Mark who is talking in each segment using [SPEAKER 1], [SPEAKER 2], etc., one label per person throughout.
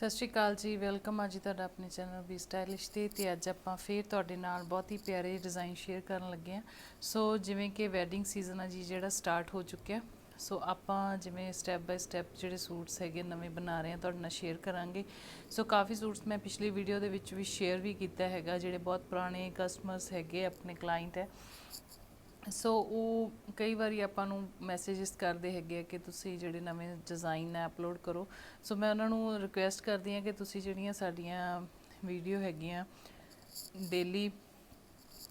[SPEAKER 1] ਸਤਿ ਸ਼੍ਰੀ ਅਕਾਲ ਜੀ, ਵੈਲਕਮ ਆ ਜੀ ਤੁਹਾਡਾ ਆਪਣੇ ਚੈਨਲ ਵੀ ਸਟਾਈਲਿਸ਼ ਤੇ ਤੇ ਅੱਜ ਆਪਾਂ ਫੇਰ ਤੁਹਾਡੇ ਨਾਲ ਬਹੁਤ ਹੀ ਪਿਆਰੇ ਡਿਜ਼ਾਈਨ ਸ਼ੇਅਰ ਕਰਨ ਲੱਗੇ ਆ ਸੋ ਜਿਵੇਂ ਕਿ ਵੈਡਿੰਗ ਸੀਜ਼ਨ ਆ ਜੀ, ਜਿਹੜਾ ਸਟਾਰਟ ਹੋ ਚੁੱਕਿਆ। ਸੋ ਆਪਾਂ ਜਿਵੇਂ ਸਟੈਪ ਬਾਈ ਸਟੈਪ ਜਿਹੜੇ ਸੂਟਸ ਹੈਗੇ ਨਵੇਂ ਬਣਾ ਰਹੇ ਆ ਤੁਹਾਡੇ ਨਾਲ ਸ਼ੇਅਰ ਕਰਾਂਗੇ। ਸੋ ਕਾਫੀ ਸੂਟਸ ਮੈਂ ਪਿਛਲੀ ਵੀਡੀਓ ਦੇ ਵਿੱਚ ਵੀ ਸ਼ੇਅਰ ਵੀ ਕੀਤਾ ਹੈਗਾ, ਜਿਹੜੇ ਬਹੁਤ ਪੁਰਾਣੇ ਕਸਟਮਰਸ ਹੈਗੇ, ਆਪਣੇ ਕਲਾਇੰਟ ਹੈ। ਸੋ ਉਹ ਕਈ ਵਾਰੀ ਆਪਾਂ ਨੂੰ ਮੈਸੇजेस ਕਰਦੇ ਹੈਗੇ ਆ ਕਿ ਤੁਸੀਂ ਜਿਹੜੇ ਨਵੇਂ ਡਿਜ਼ਾਈਨ ਹੈ ਅਪਲੋਡ ਕਰੋ। ਸੋ ਮੈਂ ਉਹਨਾਂ ਨੂੰ ਰਿਕੁਐਸਟ ਕਰਦੀ ਹਾਂ ਕਿ ਤੁਸੀਂ ਜਿਹੜੀਆਂ ਸਾਡੀਆਂ ਵੀਡੀਓ ਹੈਗੀਆਂ ਡੇਲੀ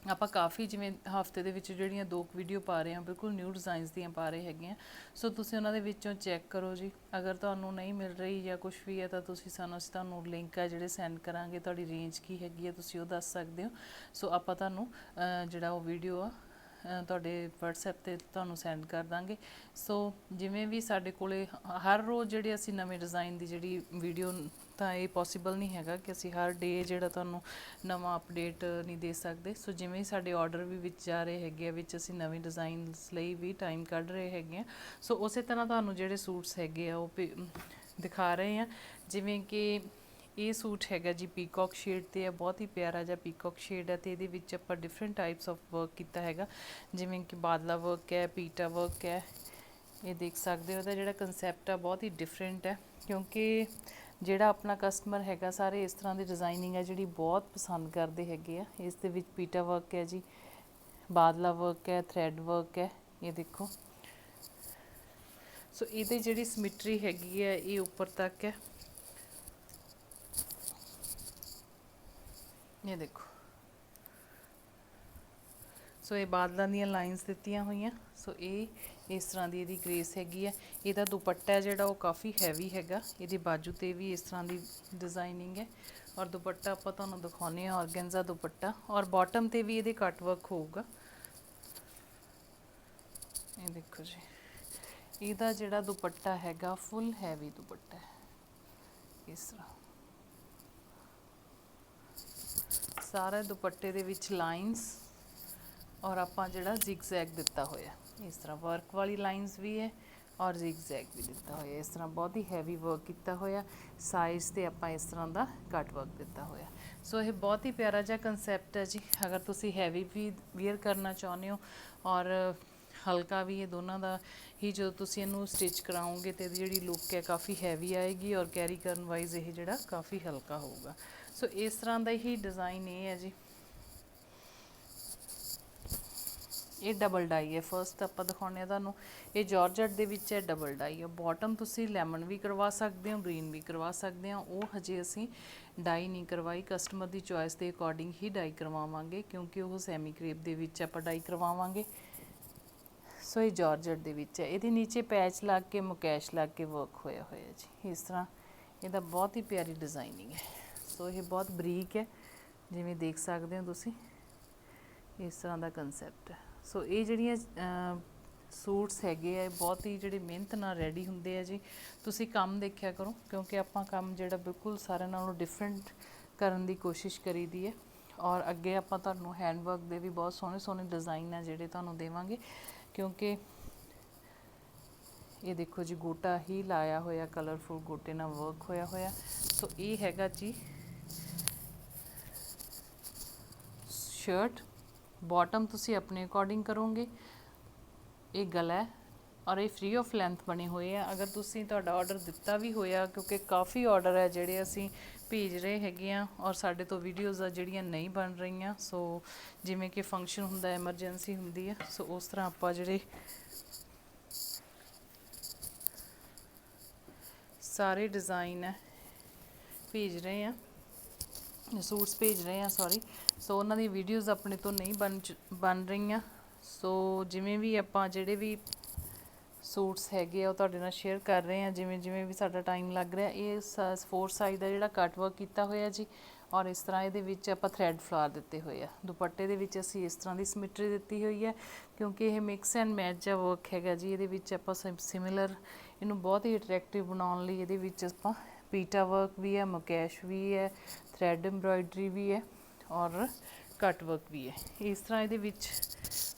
[SPEAKER 1] ਆਪਾਂ ਕਾਫੀ ਜਿਵੇਂ ਹਫ਼ਤੇ ਦੇ ਵਿੱਚ ਜਿਹੜੀਆਂ ਦੋ ਵੀਡੀਓ ਪਾ ਰਹੇ ਹਾਂ, ਬਿਲਕੁਲ ਨਿਊ ਡਿਜ਼ਾਈਨਸ ਦੀਆਂ ਪਾ ਰਹੇ ਹੈਗੇ ਆ। ਸੋ ਤੁਸੀਂ ਉਹਨਾਂ ਦੇ ਵਿੱਚੋਂ ਚੈੱਕ ਕਰੋ ਜੀ। ਅਗਰ ਤੁਹਾਨੂੰ ਨਹੀਂ ਮਿਲ ਰਹੀ ਜਾਂ ਕੁਝ ਵੀ ਹੈ ਤਾਂ ਤੁਸੀਂ ਸਾਨੂੰ, ਅਸੀਂ ਤੁਹਾਨੂੰ ਲਿੰਕ ਆ ਜਿਹੜੇ ਸੈਂਡ ਕਰਾਂਗੇ। ਤੁਹਾਡੀ ਰੇਂਜ ਕੀ ਹੈਗੀ ਹੈ ਤੁਸੀਂ ਉਹ ਦੱਸ ਸਕਦੇ ਹੋ। ਸੋ ਆਪਾਂ ਤੁਹਾਨੂੰ ਜਿਹੜਾ ਉਹ ਵੀਡੀਓ ਆ ਤੁਹਾਡੇ WhatsApp ਤੇ ਤੁਹਾਨੂੰ ਸੈਂਡ ਕਰ ਦਾਂਗੇ। ਸੋ ਜਿਵੇਂ ਵੀ ਸਾਡੇ ਕੋਲੇ ਹਰ ਰੋਜ਼ ਜਿਹੜੇ ਅਸੀਂ ਨਵੇਂ ਡਿਜ਼ਾਈਨ ਦੀ ਜਿਹੜੀ ਵੀਡੀਓ ਤਾਂ ਇਹ ਪੋਸੀਬਲ ਨਹੀਂ ਹੈਗਾ ਕਿ ਅਸੀਂ ਹਰ ਡੇ ਜਿਹੜਾ ਤੁਹਾਨੂੰ ਨਵਾਂ ਅਪਡੇਟ ਨਹੀਂ ਦੇ ਸਕਦੇ। ਸੋ ਜਿਵੇਂ ਸਾਡੇ ਆਰਡਰ ਵੀ ਵਿੱਚ ਜਾ ਰਹੇ ਹੈਗੇ ਆ, ਵਿੱਚ ਅਸੀਂ ਨਵੇਂ ਡਿਜ਼ਾਈਨਸ ਲਈ ਵੀ ਟਾਈਮ ਕੱਢ ਰਹੇ ਹੈਗੇ ਆ। ਸੋ ਉਸੇ ਤਰ੍ਹਾਂ ਤੁਹਾਨੂੰ ਜਿਹੜੇ ਸੂਟਸ ਹੈਗੇ ਆ, ਉਹ ਭੇ- ਦਿਖਾ ਰਹੇ ਆ। ਜਿਵੇਂ ਕਿ ਇਹ ਸੂਟ ਹੈਗਾ ਜੀ ਪੀਕੌਕ ਸ਼ੇਡ ਤੇ ਹੈ, ਬਹੁਤ ਹੀ ਪਿਆਰਾ ਜਿਹਾ ਪੀਕੌਕ ਸ਼ੇਡ ਹੈ ਤੇ ਇਹਦੇ ਵਿੱਚ ਆਪਾਂ ਡਿਫਰੈਂਟ ਟਾਈਪਸ ਆਫ ਵਰਕ ਕੀਤਾ ਹੈਗਾ। ਜਿਵੇਂ ਕਿ ਬਾਦਲਾ ਵਰਕ ਹੈ, ਪੀਟਾ ਵਰਕ ਹੈ, ਇਹ ਦੇਖ ਸਕਦੇ ਹੋ, ਇਹਦਾ ਜਿਹੜਾ ਕਨਸੈਪਟ ਆ ਬਹੁਤ ਹੀ ਡਿਫਰੈਂਟ ਹੈ। ਕਿਉਂਕਿ ਜਿਹੜਾ ਆਪਣਾ ਕਸਟਮਰ ਹੈਗਾ, ਸਾਰੇ ਇਸ ਤਰ੍ਹਾਂ ਦੀ ਡਿਜ਼ਾਈਨਿੰਗ ਹੈ ਜਿਹੜੀ ਬਹੁਤ ਪਸੰਦ ਕਰਦੇ ਹੈਗੇ ਆ। ਇਸ ਦੇ ਵਿੱਚ ਪੀਟਾ ਵਰਕ ਹੈ ਜੀ, ਬਾਦਲਾ ਵਰਕ ਹੈ ਥ੍ਰੈਡ ਵਰਕ ਹੈ, ਇਹ ਦੇਖੋ। ਸੋ ਇਹਦੇ ਜਿਹੜੀ ਸਿਮਟਰੀ ਹੈਗੀ ਹੈ, ਇਹ ਉੱਪਰ ਤੱਕ ਹੈ। ਇਹ ਦੇਖੋ। ਸੋ ਇਹ ਬਾਦਲਾਂ ਦੀਆਂ ਲਾਈਨਸ ਦਿੱਤੀਆਂ ਹੋਈਆਂ। ਸੋ ਇਹ ਇਸ ਤਰ੍ਹਾਂ ਦੀ ਇਹਦੀ ਗ੍ਰੇਸ ਹੈਗੀ ਹੈ। ਇਹਦਾ ਦੁਪੱਟਾ ਹੈ ਜਿਹੜਾ ਉਹ ਕਾਫੀ ਹੈਵੀ ਹੈਗਾ। ਇਹਦੀ ਬਾਜੂ ਤੇ ਵੀ ਇਸ ਤਰ੍ਹਾਂ ਦੀ ਡਿਜ਼ਾਈਨਿੰਗ ਹੈ। ਔਰ ਦੁਪੱਟਾ ਆਪਾਂ ਤੁਹਾਨੂੰ ਦਿਖਾਉਂਦੇ ਹਾਂ ਔਰਗੈਂਜ਼ਾ ਦੁਪੱਟਾ। ਔਰ ਬਾਟਮ ਤੇ ਵੀ ਇਹਦੇ ਕੱਟ ਵਰਕ ਹੋਊਗਾ। ਇਹ ਦੇਖੋ ਜੀ। ਇਹਦਾ ਜਿਹੜਾ ਦੁਪੱਟਾ ਹੈਗਾ ਫੁੱਲ ਹੈਵੀ ਦੁਪੱਟਾ ਹੈ। ਇਸ ਤਰ੍ਹਾਂ। ਸਾਰੇ ਦੁਪੱਟੇ ਦੇ ਵਿੱਚ ਲਾਈਨਸ ਔਰ ਆਪਾਂ ਜਿਹੜਾ ਜ਼ਿਗਜ਼ੈਗ ਦਿੱਤਾ ਹੋਇਆ। ਇਸ ਤਰ੍ਹਾਂ ਵਰਕ ਵਾਲੀ ਲਾਈਨਸ ਵੀ ਹੈ ਔਰ ਜ਼ਿਗਜ਼ੈਗ ਵੀ ਦਿੱਤਾ ਹੋਇਆ। ਇਸ ਤਰ੍ਹਾਂ ਬਹੁਤ ਹੀ ਹੈਵੀ ਵਰਕ ਕੀਤਾ ਹੋਇਆ। ਸਾਈਜ਼ ਤੇ ਆਪਾਂ ਇਸ ਤਰ੍ਹਾਂ ਦਾ ਕੱਟ ਵਰਕ ਦਿੱਤਾ ਹੋਇਆ। ਸੋ ਇਹ ਬਹੁਤ ਹੀ ਪਿਆਰਾ ਜਿਹਾ ਕਨਸੈਪਟ ਹੈ ਜੀ। ਅਗਰ ਤੁਸੀਂ ਹੈਵੀ ਵੀ ਵੇਅਰ ਕਰਨਾ ਚਾਹੁੰਦੇ ਹੋ ਔਰ ਹਲਕਾ ਵੀ ਇਹ ਦੋਨਾਂ ਦਾ ਹੀ ਜਦੋਂ ਤੁਸੀਂ ਇਹਨੂੰ ਸਟਿਚ ਕਰਾਓਗੇ ਤੇ ਇਹਦੀ ਜਿਹੜੀ ਲੁੱਕ ਹੈ ਕਾਫੀ ਹੈਵੀ ਆਏਗੀ ਔਰ ਕੈਰੀ ਕਰਨ ਵਾਈਜ਼ ਇਹ ਜਿਹੜਾ ਕਾਫੀ ਹਲਕਾ ਹੋਊਗਾ। ਸੋ ਇਸ ਤਰ੍ਹਾਂ ਦਾ ਹੀ ਡਿਜ਼ਾਈਨ ਇਹ ਹੈ ਜੀ। ਇਹ ਡਬਲ ਡਾਈ ਹੈ। ਫਰਸਟ ਆਪਾਂ ਦਿਖਾਉਂਦੇ ਆ ਤੁਹਾਨੂੰ। ਇਹ ਜਾਰਜਟ ਦੇ ਵਿੱਚ ਹੈ ਡਬਲ ਡਾਈ ਹੈ। ਬਾਟਮ ਤੁਸੀਂ ਲੈਮਨ ਵੀ ਕਰਵਾ ਸਕਦੇ ਹੋ ਗ੍ਰੀਨ ਵੀ ਕਰਵਾ ਸਕਦੇ ਹੋ। ਉਹ ਹਜੇ ਅਸੀਂ ਡਾਈ ਨਹੀਂ ਕਰਵਾਈ। ਕਸਟਮਰ ਦੀ ਚੋਇਸ ਦੇ ਅਕੋਰਡਿੰਗ ਹੀ ਡਾਈ ਕਰਵਾਵਾਂਗੇ ਕਿਉਂਕਿ ਉਹ ਸੈਮੀ ਕ੍ਰੇਪ ਦੇ ਵਿੱਚ ਆਪਾਂ ਡਾਈ ਕਰਵਾਵਾਂਗੇ। ਸੋ ਇਹ ਜਾਰਜਟ ਦੇ ਵਿੱਚ ਹੈ। ਇਹਦੇ ਨੀਚੇ ਪੈਚ ਲੱਗ ਕੇ, ਮੁਕੈਸ਼ ਲੱਗ ਕੇ ਵਰਕ ਹੋਇਆ ਹੋਇਆ ਜੀ। ਇਸ ਤਰ੍ਹਾਂ ਇਹਦਾ ਬਹੁਤ ਹੀ ਪਿਆਰੀ ਡਿਜ਼ਾਈਨਿੰਗ ਹੈ। ਸੋ ਇਹ ਬਹੁਤ ਬਰੀਕ ਹੈ, ਜਿਵੇਂ ਦੇਖ ਸਕਦੇ ਹੋ ਤੁਸੀਂ। ਇਸ ਤਰ੍ਹਾਂ ਦਾ ਕਨਸੈਪਟ ਹੈ। ਸੋ ਇਹ ਜਿਹੜੀਆਂ ਸੂਟਸ ਹੈਗੇ ਆ ਬਹੁਤ ਹੀ ਜਿਹੜੇ ਮਿਹਨਤ ਨਾਲ ਰੈਡੀ ਹੁੰਦੇ ਆ ਜੀ। ਤੁਸੀਂ ਕੰਮ ਦੇਖਿਆ ਕਰੋ, ਕਿਉਂਕਿ ਆਪਾਂ ਕੰਮ ਜਿਹੜਾ ਬਿਲਕੁਲ ਸਾਰਿਆਂ ਨਾਲੋਂ ਡਿਫਰੈਂਟ ਕਰਨ ਦੀ ਕੋਸ਼ਿਸ਼ ਕਰੀਦੀ ਹੈ। ਔਰ ਅੱਗੇ ਆਪਾਂ ਤੁਹਾਨੂੰ ਹੈਂਡਵਰਕ ਦੇ ਵੀ ਬਹੁਤ ਸੋਹਣੇ ਸੋਹਣੇ ਡਿਜ਼ਾਈਨ ਆ ਜਿਹੜੇ ਤੁਹਾਨੂੰ ਦੇਵਾਂਗੇ। ਕਿਉਂਕਿ ਇਹ ਦੇਖੋ ਜੀ, ਗੋਟਾ ਹੀ ਲਾਇਆ ਹੋਇਆ ਕਲਰਫੁਲ ਗੋਟੇ ਨਾਲ ਵਰਕ ਹੋਇਆ ਹੋਇਆ। ਸੋ ਇਹ ਹੈਗਾ ਜੀ ਸ਼ਰਟ ਬਾਟਮ ਤੁਸੀਂ ਆਪਣੇ ਅਕੋਰਡਿੰਗ ਕਰੋਗੇ। ਇਹ ਗਲਾ ਹੈ ਔਰ ਇਹ ਫ੍ਰੀ ਆਫ ਲੈਂਥ ਬਣੇ ਹੋਏ ਆ। ਅਗਰ ਤੁਸੀਂ ਤੁਹਾਡਾ ਆਰਡਰ ਦਿੱਤਾ ਵੀ ਹੋਇਆ, ਕਿਉਂਕਿ ਕਾਫੀ ਆਰਡਰ ਹੈ ਜਿਹੜੇ ਅਸੀਂ ਭੇਜ ਰਹੇ ਹੈਗੇ ਆ ਔਰ ਸਾਡੇ ਤੋਂ ਵੀਡੀਓਜ਼ ਆ ਜਿਹੜੀਆਂ ਨਹੀਂ ਬਣ ਰਹੀਆਂ, ਸੋ ਜਿਵੇਂ ਕਿ ਫੰਕਸ਼ਨ ਹੁੰਦਾ ਐਮਰਜੈਂਸੀ ਹੁੰਦੀ ਹੈ ਸੋ ਉਸ ਤਰ੍ਹਾਂ ਆਪਾਂ ਜਿਹੜੇ ਸਾਰੇ ਡਿਜ਼ਾਈਨ ਹੈ ਭੇਜ ਰਹੇ ਆ। ਸੂਟਸ ਭੇਜ ਰਹੇ ਹਾਂ ਸੋਰੀ ਸੋ ਉਹਨਾਂ ਦੀ ਵੀਡੀਓਜ਼ ਆਪਣੇ ਤੋਂ ਨਹੀਂ ਬਣ ਚ- ਬਣ ਰਹੀਆਂ। ਸੋ ਜਿਵੇਂ ਵੀ ਆਪਾਂ ਜਿਹੜੇ ਵੀ ਸੂਟਸ ਹੈਗੇ ਆ, ਉਹ ਤੁਹਾਡੇ ਨਾਲ ਸ਼ੇਅਰ ਕਰ ਰਹੇ ਹਾਂ। ਜਿਵੇਂ ਜਿਵੇਂ ਵੀ ਸਾਡਾ ਟਾਈਮ ਲੱਗ ਰਿਹਾ, ਇਹ ਫੋਰ ਸਾਈਜ਼ ਦਾ ਜਿਹੜਾ ਕੱਟ ਵਰਕ ਕੀਤਾ ਹੋਇਆ ਜੀ, ਔਰ ਇਸ ਤਰ੍ਹਾਂ ਇਹਦੇ ਵਿੱਚ ਆਪਾਂ ਥ੍ਰੈਡ ਫਲਾਰ ਦਿੱਤੇ ਹੋਏ ਆ। ਦੁਪੱਟੇ ਦੇ ਵਿੱਚ ਅਸੀਂ ਇਸ ਤਰ੍ਹਾਂ ਦੀ ਸਿਮਟਰੀ ਦਿੱਤੀ ਹੋਈ ਹੈ, ਕਿਉਂਕਿ ਇਹ ਮਿਕਸ ਐਂਡ ਮੈਚ ਜਿਹਾ ਵਰਕ ਹੈਗਾ ਜੀ। ਇਹਦੇ ਵਿੱਚ ਆਪਾਂ ਸਿਮਿਲਰ ਇਹਨੂੰ ਬਹੁਤ ਹੀ ਅਟਰੈਕਟਿਵ ਬਣਾਉਣ ਲਈ ਇਹਦੇ ਵਿੱਚ ਆਪਾਂ ਪੀਟਾ ਵਰਕ ਵੀ ਹੈ, ਮੁਕੈਸ਼ ਵੀ ਹੈ ਥ੍ਰੈਡ ਐਮਬ੍ਰਾਇਡਰੀ ਵੀ ਹੈ ਔਰ ਕੱਟ ਵਰਕ ਵੀ ਹੈ। ਇਸ ਤਰ੍ਹਾਂ ਇਹਦੇ ਵਿੱਚ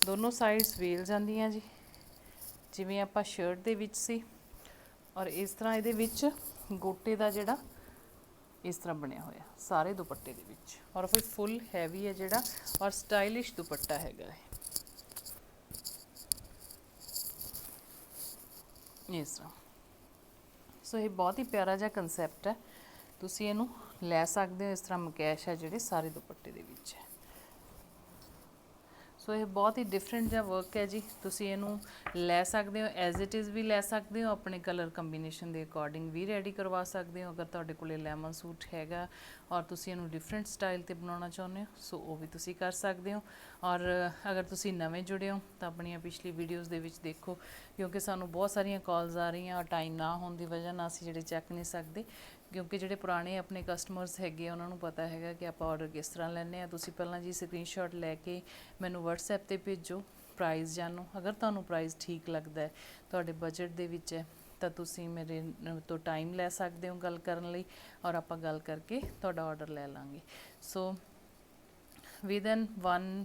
[SPEAKER 1] ਦੋਨੋਂ ਸਾਈਡਸ ਵੇਲ ਜਾਂਦੀਆਂ ਜੀ। ਜਿਵੇਂ ਆਪਾਂ ਸ਼ਰਟ ਦੇ ਵਿੱਚ ਸੀ ਔਰ ਇਸ ਤਰ੍ਹਾਂ ਇਹਦੇ ਵਿੱਚ ਗੋਟੇ ਦਾ ਜਿਹੜਾ ਇਸ ਤਰ੍ਹਾਂ ਬਣਿਆ ਹੋਇਆ, ਸਾਰੇ ਦੁਪੱਟੇ ਦੇ ਵਿੱਚ ਔਰ ਫਿਰ ਫੁੱਲ ਹੈਵੀ ਹੈ ਜਿਹੜਾ ਔਰ ਸਟਾਈਲਿਸ਼ ਦੁਪੱਟਾ ਹੈਗਾ ਹੈ ਇਸ ਤਰ੍ਹਾਂ। ਸੋ ਇਹ ਬਹੁਤ ਹੀ ਪਿਆਰਾ ਜਿਹਾ ਕਨਸੈਪਟ ਹੈ। ਤੁਸੀਂ ਇਹਨੂੰ ਲੈ ਸਕਦੇ ਹੋ, ਇਸ ਤਰ੍ਹਾਂ ਮਕੈਸ਼ ਹੈ ਜਿਹੜੇ ਸਾਰੇ ਦੁਪੱਟੇ ਦੇ ਵਿੱਚ। ਸੋ ਇਹ ਬਹੁਤ ਹੀ ਡਿਫਰੈਂਟ ਜਿਹਾ ਵਰਕ ਹੈ ਜੀ। ਤੁਸੀਂ ਇਹਨੂੰ ਲੈ ਸਕਦੇ ਹੋ ਐਜ਼ ਇਟ ਇਜ਼ ਵੀ ਲੈ ਸਕਦੇ ਹੋ। ਆਪਣੇ ਕਲਰ ਕੰਬੀਨੇਸ਼ਨ ਦੇ ਅਕੋਰਡਿੰਗ ਵੀ ਰੈਡੀ ਕਰਵਾ ਸਕਦੇ ਹੋ ਅਗਰ ਤੁਹਾਡੇ ਕੋਲੇ ਲੈਮਨ ਸੂਟ ਹੈਗਾ ਔਰ ਤੁਸੀਂ ਇਹਨੂੰ ਡਿਫਰੈਂਟ ਸਟਾਈਲ ਤੇ ਬਣਾਉਣਾ ਚਾਹੁੰਦੇ ਹੋ ਸੋ ਉਹ ਵੀ ਤੁਸੀਂ ਕਰ ਸਕਦੇ ਹੋ। ਔਰ ਅਗਰ ਤੁਸੀਂ ਨਵੇਂ ਜੁੜੇ ਹੋ ਤਾਂ ਆਪਣੀਆਂ ਪਿਛਲੀ ਵੀਡੀਓਜ਼ ਦੇ ਵਿੱਚ ਦੇਖੋ ਕਿਉਂਕਿ ਸਾਨੂੰ ਬਹੁਤ ਸਾਰੀਆਂ ਕਾਲਸ ਆ ਰਹੀਆਂ ਔਰ ਟਾਈਮ ਨਾ ਹੋਣ ਦੀ ਵਜ੍ਹਾ ਨਾਲ ਅਸੀਂ ਜਿਹੜੇ ਚੈੱਕ ਨਹੀਂ ਸਕਦੇ ਕਿਉਂਕਿ ਜਿਹੜੇ ਪੁਰਾਣੇ ਆਪਣੇ ਕਸਟਮਰਸ ਹੈਗੇ ਆ, ਉਹਨਾਂ ਨੂੰ ਪਤਾ ਹੈਗਾ ਕਿ ਆਪਾਂ ਆਰਡਰ ਕਿਸ ਤਰ੍ਹਾਂ ਲੈਣੇ ਆ ਤੁਸੀਂ ਪਹਿਲਾਂ ਜੀ ਸਕਰੀਨਸ਼ਾਟ ਲੈ ਕੇ ਮੈਨੂੰ WhatsApp ਤੇ ਭੇਜੋ ਪ੍ਰਾਈਸ ਜਾਣੋ। ਅਗਰ ਤੁਹਾਨੂੰ ਪ੍ਰਾਈਸ ਠੀਕ ਲੱਗਦਾ ਹੈ, ਤੁਹਾਡੇ ਬਜਟ ਦੇ ਵਿੱਚ ਹੈ, ਤਾਂ ਤੁਸੀਂ ਮੇਰੇ ਤੋਂ ਟਾਈਮ ਲੈ ਸਕਦੇ ਹੋ ਗੱਲ ਕਰਨ ਲਈ ਔਰ ਆਪਾਂ ਗੱਲ ਕਰਕੇ ਤੁਹਾਡਾ ਆਰਡਰ ਲੈ ਲਾਂਗੇ। ਸੋ ਵਿਦਨ 1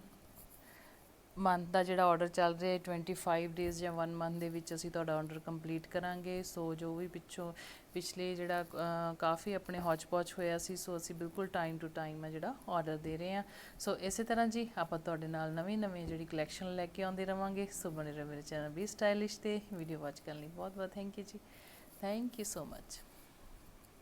[SPEAKER 1] ਮੰਥ ਦਾ ਜਿਹੜਾ ਆਰਡਰ ਚੱਲ ਰਿਹਾ ਹੈ 25 ਡੇਜ਼ ਜਾਂ 1 ਮੰਥ ਦੇ ਵਿੱਚ ਅਸੀਂ ਤੁਹਾਡਾ ਆਰਡਰ ਕੰਪਲੀਟ ਕਰਾਂਗੇ। ਸੋ ਜੋ ਵੀ ਪਿੱਛੋਂ, ਪਿਛਲੇ ਜਿਹੜਾ ਕਾਫੀ ਆਪਣੇ ਹੌਚ ਪੌਚ ਹੋਇਆ ਸੀ ਸੋ ਅਸੀਂ ਬਿਲਕੁਲ ਟਾਈਮ ਟੂ ਟਾਈਮ ਆ ਜਿਹੜਾ ਆਰਡਰ ਦੇ ਰਹੇ ਹਾਂ। ਸੋ ਇਸੇ ਤਰ੍ਹਾਂ ਜੀ, ਆਪਾਂ ਤੁਹਾਡੇ ਨਾਲ ਨਵੀਂ ਨਵੀਂ ਜਿਹੜੀ ਕਲੈਕਸ਼ਨ ਲੈ ਕੇ ਆਉਂਦੇ ਰਵਾਂਗੇ। ਸੋ ਬਣੇ ਰਹੋ ਮੇਰੇ ਚੈਨਲ ਵੀ ਸਟਾਈਲਿਸ਼ ਤੇ। ਵੀਡੀਓ ਵਾਚ ਕਰਨ ਲਈ ਬਹੁਤ ਬਹੁਤ ਥੈਂਕ ਯੂ ਜੀ। Thank you so much